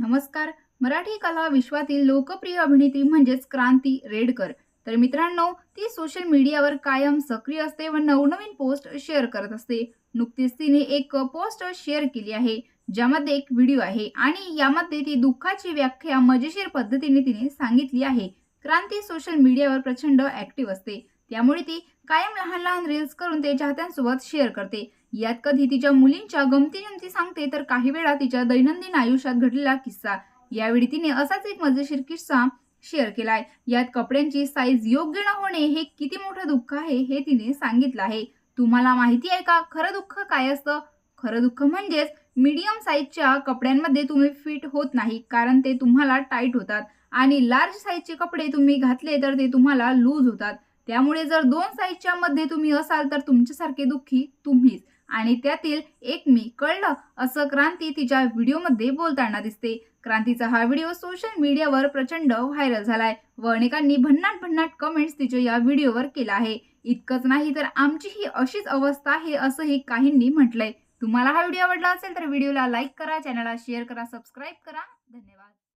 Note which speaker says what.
Speaker 1: नमस्कार. मराठी कला विश्वातील लोकप्रिय अभिनेत्री म्हणजेच क्रांती रेडकर. तर मित्रांनो ती सोशल मीडियावर कायम सक्रिय असते व नवनवीन पोस्ट शेअर करत असते. नुकतीच तिने एक पोस्ट शेअर केली आहे ज्यामध्ये एक व्हिडिओ आहे आणि यामध्ये ती दुःखाची व्याख्या मजेशीर पद्धतीने तिने सांगितली आहे. क्रांती सोशल मीडियावर प्रचंड ऍक्टिव्ह असते. त्यामुळे ती कायम लहान लहान रील्स करून ते चाहत्यांसोबत शेअर करते. यात कधी तिच्या मुलींच्या गमती जमती सांगते तर काही वेळा तिच्या दैनंदिन आयुष्यात घडलेला किस्सा. यावेळी तिने असाच एक मजेशीर किस्सा शेअर केलाय. यात कपड्यांची साईज योग्य न होणे हे किती मोठं दुःख आहे हे तिने सांगितलं आहे. तुम्हाला माहिती आहे का? खरं दुःख काय असतं? खरं दुःख म्हणजेच मीडियम साईजच्या कपड्यांमध्ये तुम्ही फिट होत नाही कारण ते तुम्हाला टाईट होतात. आणि लार्ज साईजचे कपडे तुम्ही घातले तर ते तुम्हाला लूज होतात. त्यामुळे जर दोन साईजच्या मध्ये तुम्ही असाल तर तुमच्यासारखे दुःखी तुम्हीच. आणि त्यातील एक मी कळलं असं क्रांती तिच्या व्हिडिओमध्ये बोलताना दिसते. क्रांतीचा हा व्हिडिओ सोशल मीडियावर प्रचंड व्हायरल झालाय व अनेकांनी भन्नाट भन्नाट कमेंट्स तिच्या या व्हिडिओवर केला आहे. इतकंच नाही तर आमची ही अशीच अवस्था आहे असंही काहींनी म्हटलंय. तुम्हाला हा व्हिडिओ आवडला असेल तर व्हिडिओला लाईक करा चॅनलला शेअर करा सबस्क्राईब करा. धन्यवाद.